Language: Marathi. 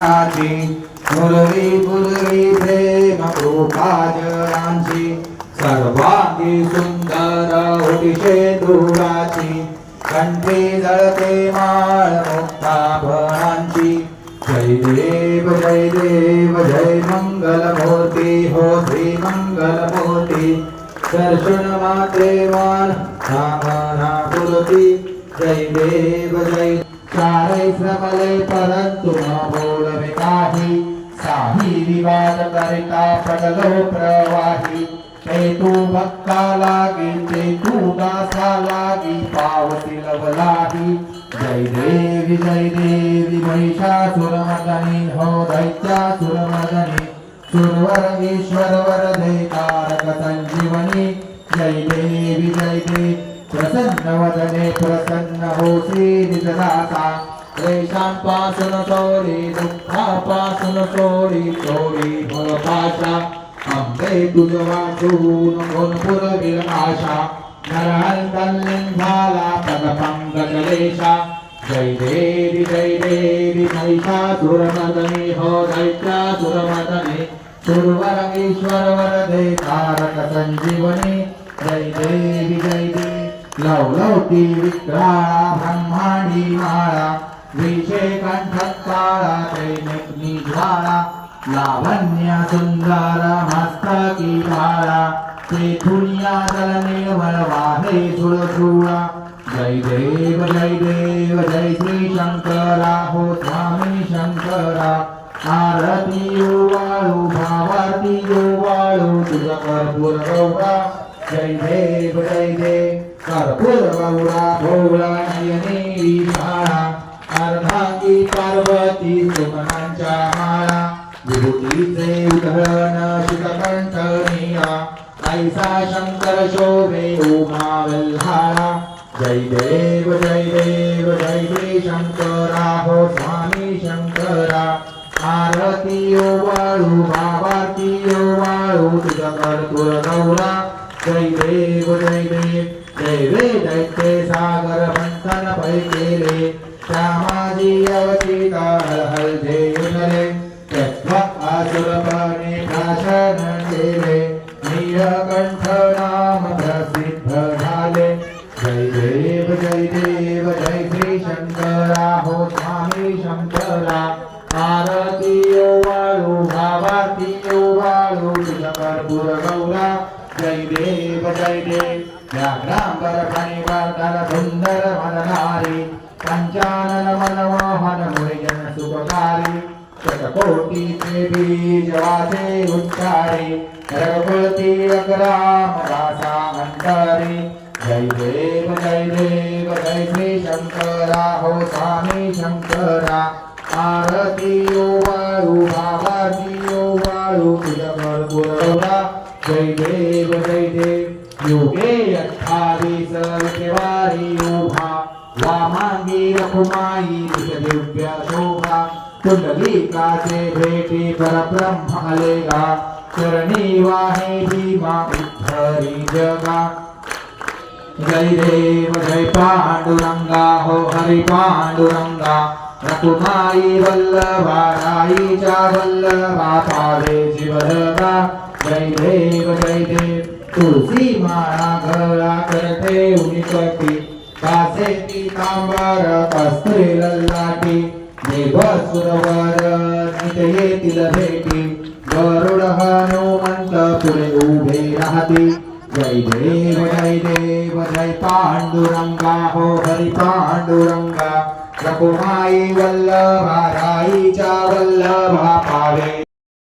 नाची मुरली मुरली प्रेम कृपाजयांची सर्वांगी सुंदर उदिशे दुराची कंठी जळते माळ मुक्ताभरणांची. जय देव जय देव जय मंगल मूर्ती हो श्री मंगल मूर्ती दर्शन माते मान कामना पुरती जय देव जय सारे श्रमले परंतु न बोलवे काही साही विवाद करिता पडलो प्रवाही। ते तू भक्ता लागी ते तू दासा लागी पावती लवलाही। जय देवी जय देवी महिषासुरमदनी हो दैत्यासुरमदनी सुरवर ईश्वर वरदे तारक संजीवनी। जय देवी जय देवी। प्रसन्न वदने प्रसन्न होसी निजदाता क्लेशांपासून सोडी दुःखापासून सोडी सोडी भवपाशा अंबे तुझ वाचून गुण पुरविल आशा नरहंतल्यं झाला पदपंकजलेशा जय देवी जय देवी महिषासुरमदने हो दैत्यासुरमदने सुरवर ईश्वर वरदे तारक संजीवनी। जय देवी जय देवी। लवलवती विक्राळा ब्रह्माणी माळा विषय कंठकाळा दैनिकनी ज्वाळा लावण्य सुंदर मस्तकी बाळा ते दुनिया जल निर्मळ वाहे सुळसुळा जय देव जय देव जय श्री शंकरा हो स्वामी शंकरा. आरती वाळू भावाती वाळू तुझ कर्पूर गौरा. जय देव जय देव कर्पूर गौरा भोळा नयनी शाळा अर्धांगी पार्वती सुमनांच्या माळा विभूतीचे उधळण शिखकंठ नीळा ऐसा शंकर शोभे उमा वल्हाळा जय देव जय देव जय श्री शंकरा हो स्वामी शंकरा आरती ओ वाळू बाबाती ओ वाळू तुझ कर्पूर गौरा जय देव जय देव जय वे दैत्य सागर मंथन पै केले श्यामाजी अवचिता हल हल जय उठले त्यक्त्वा आसुरपणे प्राशन केले। नीलकंठ नाम प्रसिद्ध झाले। जय देव जय देव जय श्री शंकरा। हो स्वामी शंकरा। आरती वाळू भावाती वाळू तुझ कर्पूर गौरा। जय देव जय देव या ग्रांबर फणीवर्धन सुंदर मनधारी पंचानन मनमोहन मुनिजन सुखकारी शतकोटीचे बीज वाचे उच्चारी रघुपती अग्राम दासा अंतरी जय देव जय देव जय श्री शंकरा हो स्वामी शंकरा आरती ओ वाळू बाबाती ओ वाळू तुझ कर्पूरवरा जय देव जय देव योगे अठ्ठावीस विषवारी उभा वामांगी रखुमाई दिव्य शोभा कुंडलिकाचे भेटी परब्रह्म आलेगा चरणी वाहे भीमा उद्धरी जगा. जय देव जय पांडुरंगा हो हरि पांडुरंगा रघुमाई वल्लभा राईच्या वल्लभा पावे जीवरगा जय देव जय देव. तुळसी माळा घरा करते उनिपती कासे पितांबर कस्त्रे लल्लाटी. देव सुरवर नित येतील भेटी. गरुड हनुमंत पुढे उभे राहते जय देव जय देव जय पांडुरंगा. हो हरी पांडुरंगा. रघुमाई वल्लभा राईच्या वल्लभा पावे.